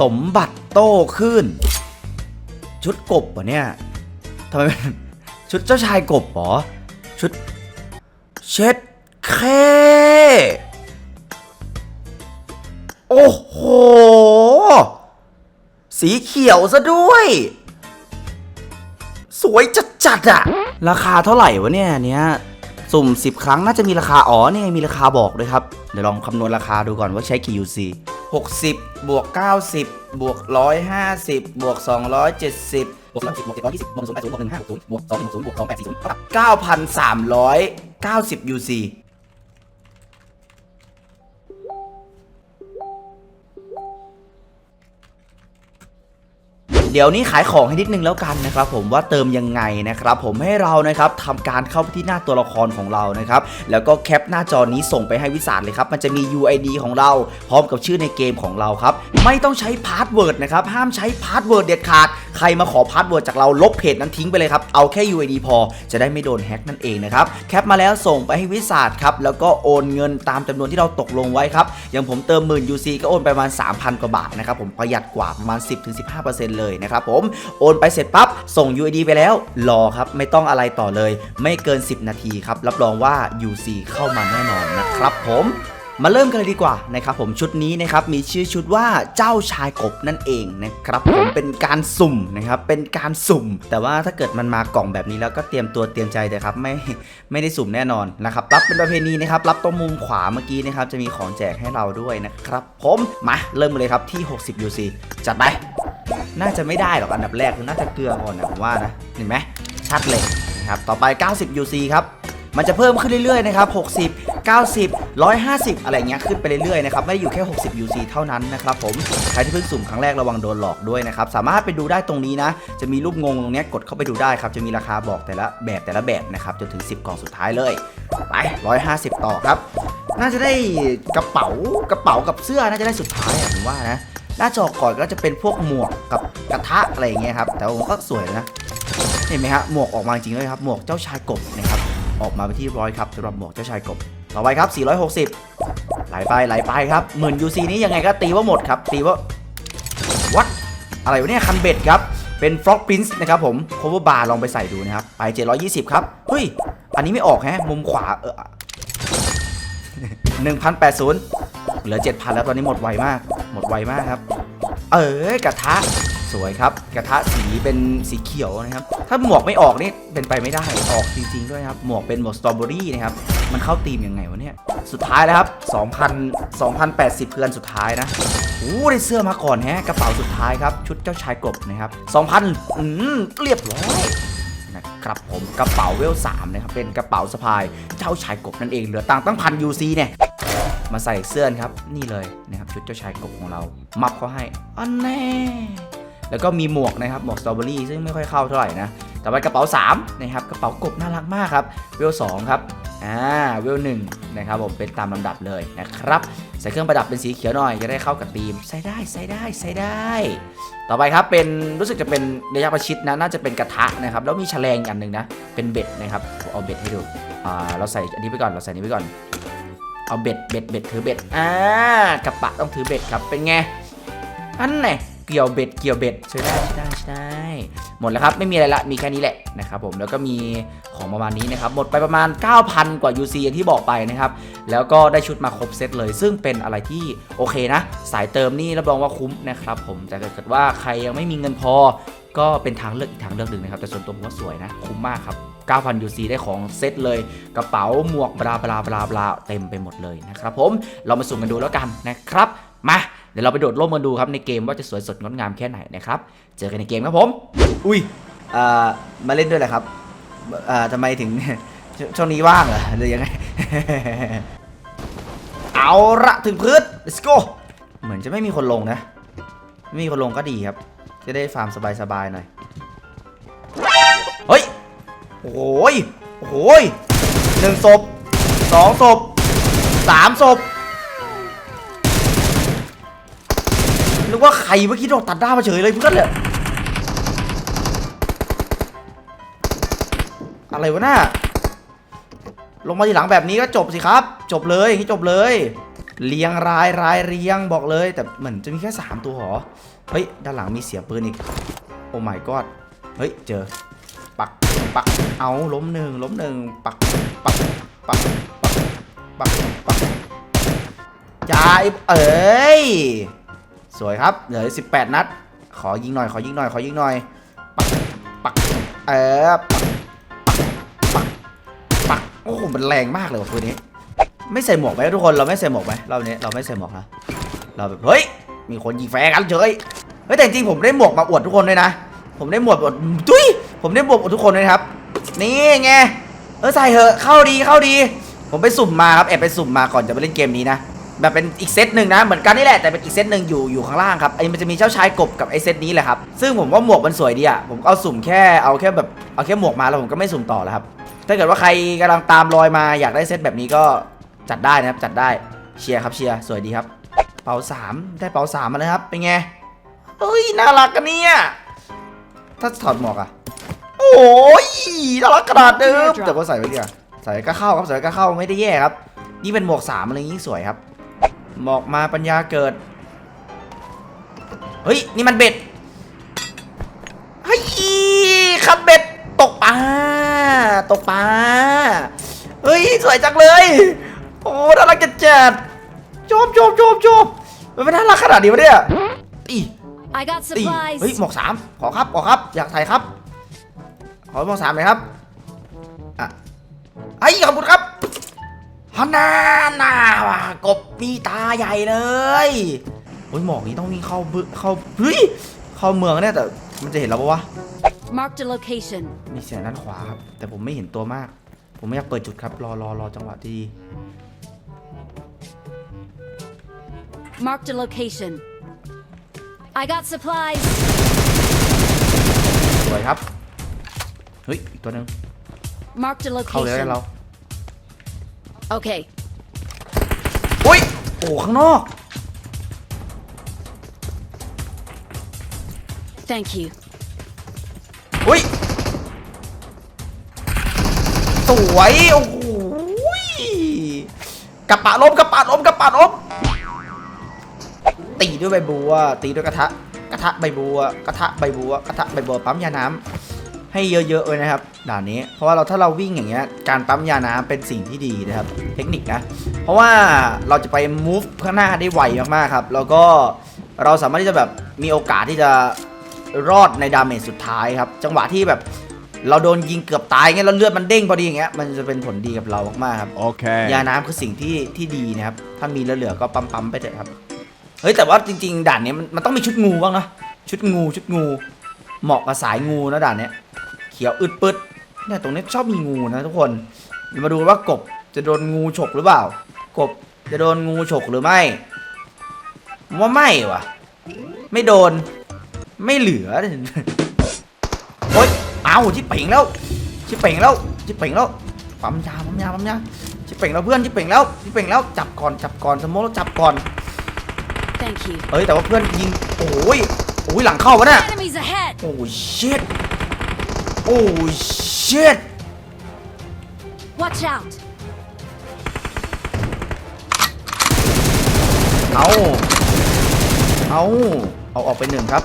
สมบัติโต้ขึ้น ชุดกบเหรอเนี่ยทำไมเป็นชุดเจ้าชายกบเหรอ ชุด เช็ดเค โอ้โห สีเขียวซะด้วย สวยจัดๆอะราคาเท่าไหร่วะเนี่ยเนี้ยสุ่ม 10 ครั้งน่าจะมีราคา อ๋อ นี่ไงมีราคาบอกด้วยครับ เดี๋ยวลองคำนวณราคาดูก่อนว่าใช้กี่ UC 60 บวก 90 บวก 150 บวก 270 บวก30บวก720บวก080บวก1560บวก210บวก2840เท่ากับ9,390 UC เดี๋ยวนี้ขายของให้นิดนึงแล้วกันนะครับผมว่าเติมยังไงนะครับผมให้เรานะครับทำการเข้าไปที่หน้าตัวละครของเรานะครับแล้วก็แคปหน้าจอนี้ส่งไปให้วิสาเลยครับมันจะมี UID ของเรา พร้อมกับชื่อในเกมของเราครับไม่ต้องใช้พาสเวิร์ดนะครับห้ามใช้พาสเวิร์ดเด็ดขาด ใครมาขอพาสเวิร์ดจากเราลบเพจนั้นทิ้งไปเลยครับ เอาแค่ UID พอจะได้ไม่โดนแฮ็กนั่นเองนะครับแคปมาแล้วส่งไปให้วิสาครับแล้วก็โอนเงินตามจำนวนที่เราตกลงไว้ครับอย่างผมเติมหมื่น UC ก็โอนไปประมาณ 3,000 กว่าบาทนะครับผมประหยัดกว่าประมาณ 10-15%เลยนะครับผมโอนไปเสร็จปั๊บส่ง UID ไปแล้วรอครับไม่ต้องอะไรต่อเลย ไม่เกิน 10 นาทีครับรับรองว่า UC เข้ามาแน่นอนนะครับผม มาเริ่มกันเลยดีกว่านะครับผมชุดนี้นะครับมีชื่อชุดว่าเจ้าชายกบนั่นเองนะครับผมเป็นการสุ่มนะครับเป็นการสุ่ม แต่ว่าถ้าเกิดมันมากล่องแบบนี้แล้วก็เตรียมตัวเตรียมใจเลยครับไม่ไม่ได้สุ่มแน่นอนนะครับรับเป็นประเพณีนะครับรับตรงมุมขวาเมื่อกี้นะครับจะมีของแจกให้เราด้วยนะครับผมมาเริ่มกันเลยครับที่ 60 UC จัดไปน่าจะไม่ได้หรอกอันดับแรกคือน่าจะเกลือก่อนนะผมว่านะเห็นไหมชัดเลยนะครับต่อไป 90 UC ครับ มันจะเพิ่มขึ้นเรื่อยๆนะครับ60 90 150 อะไรเงี้ยขึ้นไปเรื่อยๆนะครับไม่ได้อยู่แค่ 60 UC เท่านั้นนะครับผมใครที่เพิ่งสุ่มครั้งแรกระวังโดนหลอกด้วยนะครับสามารถไปดูได้ตรงนี้นะ จะมีรูปงงตรงเนี้ยกดเข้าไปดูได้ครับจะมีราคาบอกแต่ละแบบแต่ละแบบนะครับจนถึง 10 กล่องสุดท้ายเลยไป150 ต่อครับ น่าจะได้กระเป๋ากระเป๋ากับเสื้อน่าจะได้สุดท้ายผมว่านะหน้าจอก่อนก็จะเป็นพวกหมวกกับกระทะอะไรอย่างเงี้ยครับแต่ว่าผมก็สวยนะเห็นไหมฮะหมวกออกมาจริงเลยครับหมวกเจ้าชายกบนะครับ ออกมาเป็นที่ร้อยครับสำหรับหมวกเจ้าชายกบ ต่อไปครับ 460 ไหลไปไหลไปครับหมื่น UC นี้ยังไงก็ตีว่าหมดครับ ตีว่าวัดอะไรวะเนี่ยคันเบ็ดครับ เป็น Frog Prince นะครับผม cover bar ลองไปใส่ดูนะครับ ไป 720 ครับ เฮ้ย อันนี้ไม่ออกแฮะ มุมขวาเออ1,080 เหลือ 7,000 แล้วตอนนี้หมดไวมาก หมดไวมากครับ เออกระทะ สวยครับ กระทะสีเป็นสีเขียวนะครับ ถ้าหมวกไม่ออกนี่เป็นไปไม่ได้ ออกจริงๆด้วยครับ หมวกเป็นหมวกสตรอเบอรี่นะครับ มันเข้าธีมยังไงวะเนี่ย สุดท้ายแล้วครับ 2,000 2,080เพื่อนสุดท้ายนะโอ้ได้เสื้อมาก่อนแฮะ กระเป๋าสุดท้ายครับ ชุดเจ้าชายกบนะครับ 2,000อืมเรียบร้อยนะครับผมกระเป๋าเวลสามนะครับ เป็นกระเป๋าสะพายเจ้าชายกบนั่นเอง เหลือตังค์ตั้งพันยูซีเนี่ยมาใส่เสื้อครับ นี่เลยนะครับชุดเจ้าชายกบของเรา มับเขาให้อันแน่ แล้วก็มีหมวกนะครับหมวกสตรอเบอรี่ซึ่งไม่ค่อยเข้าเท่าไหร่นะต่อไปกระเป๋า3นะครับกระเป๋ากบน่ารักมากครับเวล2ครับอ่าเวล1นะครับผมเป็นตามลำดับเลยนะครับใส่เครื่องประดับเป็นสีเขียวหน่อยจะได้เข้ากับธีมใส่ได้ใส่ได้ใส่ได้ ต่อไปครับเป็นรู้สึกจะเป็นระยะประชิดนะน่าจะเป็นกระทะนะครับแล้วมีแฉลงอันหนึ่งนะเป็นเบ็ดนะครับเอาเบ็ดให้ดูอ่าเราใส่อันนี้ไปก่อนเราใส่อันนี้ไปก่อนเอาเบ็ดเบ็ดเบ็ดถือเบ็ดอ่ากระปะต้องถือเบ็ดครับเป็นไงอันไหน เกี่ยวเบ็ดเกี่ยวเบ็ดใช่ได้ใช่ได้ใช่ได้หมดแล้วครับไม่มีอะไรละมีแค่นี้แหละนะครับผมแล้วก็มีของประมาณนี้นะครับหมดไปประมาณ 9,000 กว่า UC อย่างที่บอกไปนะครับแล้วก็ได้ชุดมาครบเซตเลย ซึ่งเป็นอะไรที่โอเคนะ สายเติมนี่รับรองว่าคุ้มนะครับผมแต่ถ้าเกิดว่าใครยังไม่มีเงินพอ ก็เป็นทางเลือกอีกทางเลือกหนึ่งนะครับแต่ส่วนตัวผมว่าสวยนะคุ้มมากครับ9,000 UC ได้ของเซตเลย กระเป๋าหมวกบลาบลาบลาบลาเต็มไปหมดเลยนะครับผมเรามาสุ่มกันดูแล้วกันนะครับมา เดี๋ยวเราไปโดดร่มกันดูครับในเกมว่าจะสวยสดงดงามแค่ไหนนะครับ เจอกันในเกมครับผม อุ้ยเอ่อมาเล่นด้วยแหละครับเอ่อทำไมถึงชช่วงนี้ว่างเหรอหรือยังไง เอาละถึงพื้น let's go เหมือนจะไม่มีคนลงนะ ไม่มีคนลงก็ดีครับ จะได้ฟาร์มสบายๆหน่อย เฮ้ย โอ้ยโอ้ยหนึ่งศพสองศพสามศพ ใครเมื่อกี้โดนตัดด้ามาเฉยเลยเพื่อนเลยอะไรวะน่าลงมาทีหลังแบบนี้ก็จบสิครับ จบเลยอย่างนี้จบเลย เรียงรายรายเรียงบอกเลย แต่เหมือนจะมีแค่ 3 ตัวหรอ เฮ้ย ด้านหลังมีเสียปืนอีก โอ้ my god เฮ้ย เจอ ปัก ปัก เอาล้มหนึ่งล้มหนึ่งปัก ปัก ปัก ปัก ปักปักยายเอ้ย สวยครับ เหลือ 18 นัด ขอยิงหน่อย ขอยิงหน่อย ขอยิงหน่อย ปัก ปัก เออปักปัก ปัก โอ้โห มันแรงมากเลยว่ะปืนนี้ ไม่ใส่หมวกไหมทุกคน เราไม่ใส่หมวกไหมรอบนี้ เราไม่ใส่หมวกนะ เราแบบ เฮ้ย มีคนยิงแฟร์กันเฉย เฮ้ย แต่จริงผมได้หมวกมาอวดทุกคนด้วยนะ ผมได้หมวกอวดตุ้ย ผมได้หมวกอวดทุกคนด้วยครับ นี่ไง เออใส่เถอะ เข้าดี เข้าดี ผมไปสุ่มมาครับ แอบไปสุ่มมาก่อนจะไปเล่นเกมนี้นะ แบบเป็นอีกเซตหนึ่งนะเหมือนกันนี่แหละแต่เป็นอีกเซตหนึ่งอยู่อยู่ข้างล่างครับไอ้มันจะมีเจ้าชายกบกับไอ้เซตนี้แหละครับซึ่งผมว่าหมวกมันสวยดีอะผมเอาสุ่มแค่เอาแค่แบบเอาแค่หมวกมาแล้วผมก็ไม่สุ่มต่อแล้วครับถ้าเกิดว่าใครกำลังตามรอยมาอยากได้เซตแบบนี้ก็จัดได้นะครับจัดได้เชียร์ครับเชียร์สวยดีครับ เป๋าสามได้เป๋าสามมาเลยครับเป็นไงเฮ้ยน่ารักกันเนี่ยถ้าถอดหมวกอะโอ้ยน่ารักกระดาษเดิมแต่ว่าใส่ไว้ดีกว่าใส่ก็เข้าครับใส่ก็เข้าไม่ได้แย่ครับนี่เป็นหมวกสามอะไรยิ่งสวยครับ หมอกมาปัญญาเกิด เฮ้ย นี่มันเบ็ด เฮ้ยคันเบ็ด ตกปลา ตกปลา เฮ้ย สวยจังเลย โอ้น่ารักจัดจัดชอบชอบชอบชอบมันไม่น่ารักขนาดนี้วะเนี่ยอี I got ตี supplies. เฮ้ย หมวกสามขอครับ ขอครับ อยากใส่ครับ ขอหมวกสามหน่อยครับ อะไอ้ยขอบคุณครับ ฮันนาน่าวะกบมีตาใหญ่เลยโอ้ยหมอกนี้ต้องวิ่งเข้าบึเข้าเฮ้ยเข้าเมืองเนี่ยแต่มันจะเห็นเราปะวะ Marked a location. มีเสียงด้านขวาครับ แต่ผมไม่เห็นตัวมาก ผมไม่อยากเปิดจุดครับ รอรอรอจังหวะที่ดี Marked a location. I got supplies. สวยครับ เฮ้ยอีกตัวหนึ่ง Marked a เข้าเลยแล้วกัน location. เรา Okay. อุ้ยโอ้ข้างนอก Thank you. อุ้ยสวยโอ้โหยกระปะล้มกระปะล้มกระปะล้มตีด้วยใบบัวตีด้วยกระทะ กระทะใบบัว กระทะใบบัวกระทะใบบัวปั๊มยาน้ำ ให้เยอะๆเลยนะครับด่านนี้ เพราะว่าเราถ้าเราวิ่งอย่างเงี้ยการปั๊มยาน้ำเป็นสิ่งที่ดีนะครับ เทคนิคนะ เพราะว่าเราจะไป move ข้างหน้าได้ไวมากๆครับแล้วก็เราสามารถที่จะแบบมีโอกาสที่จะรอดในดาเมจสุดท้ายครับ จังหวะที่แบบเราโดนยิงเกือบตายเงี้ยแล้วเลือดมันเด้งพอดีอย่างเงี้ยมันจะเป็นผลดีกับเรามากๆครับ Okay. ยาน้ำคือสิ่งที่ที่ดีนะครับถ้ามีเหลือๆก็ปั๊มปั๊มๆไปเถอะครับเฮ้ยแต่ว่าจริง ๆ ด่านเนี้ยมันมันต้องมีชุดงูบ้างนะชุดงูชุดงู เหมาะกับสายงูนะด่านเนี้ย เขียวอึดปึดเนี่ยตรงนี้ชอบมีงูนะทุกคนมาดูว่ากบจะโดนงูฉกหรือเปล่า กบจะโดนงูฉกหรือไม่ผมว่าไม่ว่ะไม่โดน ไม่เหลือโอ๊ยเอาชิบเป่งแล้วชิบเป่งแล้วชิบเป่งแล้วปั๊มยาปั๊มยาปั๊มยาชิบเป่งแล้วเพื่อนชิบเป่งแล้วชิบเป่งแล้วจับก่อนจับก่อนสมมติแล้วจับก่อน Thank you. เอ้ยแต่ว่าเพื่อนยิงโอ้ยโอ้ยหลังเข้าวะเนี่ย Enemies ahead. โอ้ย shit โอ้ย shit Watch out. เอา เอา เอาออกไปหนึ่งครับ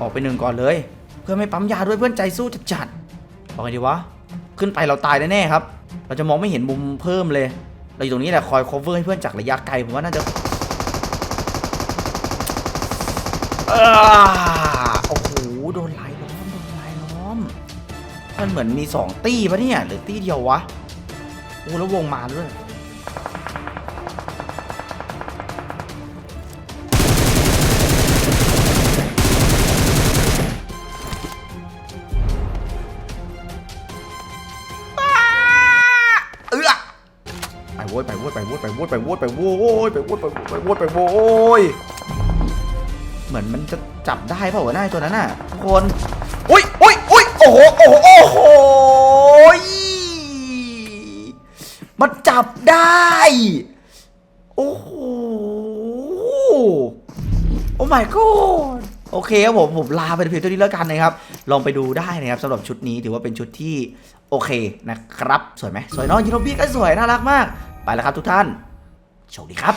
ออกไปหนึ่งก่อนเลย เพื่อนไม่ปั๊มยาด้วยเพื่อนใจสู้จัดจัดๆเอาไงดีวะ ขึ้นไปเราตายแน่ๆครับ เราจะมองไม่เห็นมุมเพิ่มเลย เราอยู่ตรงนี้แหละคอย cover ให้เพื่อนจากระยะไกลผมว่าน่าจะ มันเหมือนมีสองตี้ปะเนี่ยหรือตี้เดียววะโอ้แล้ววงมาด้วยเออไปโว้ยไปโว้ยไปโว้ยไปโว้ยไปโว้ยไปโว้ยไปโว้ยไปโว้ยไปโว้ยไปโว้ยเหมือนมันจะจับได้เปล่าวะหน้าไอ้ตัวนั้นน่ะทุกคนอุ้ยอุ้ย อ้โห โอ้โห โอ้โห มันจับได้ โอ้โห โอ้ my god โอเคครับผมผมลาไปเพียงเท่านี้แล้วกันนะครับ ลองไปดูได้นะครับสำหรับชุดนี้ถือว่าเป็นชุดที่โอเคนะครับ สวยไหมสวยเนาะยูโรบี้ก็สวยน่ารักมาก ไปแล้วครับทุกท่านโชคดีครับ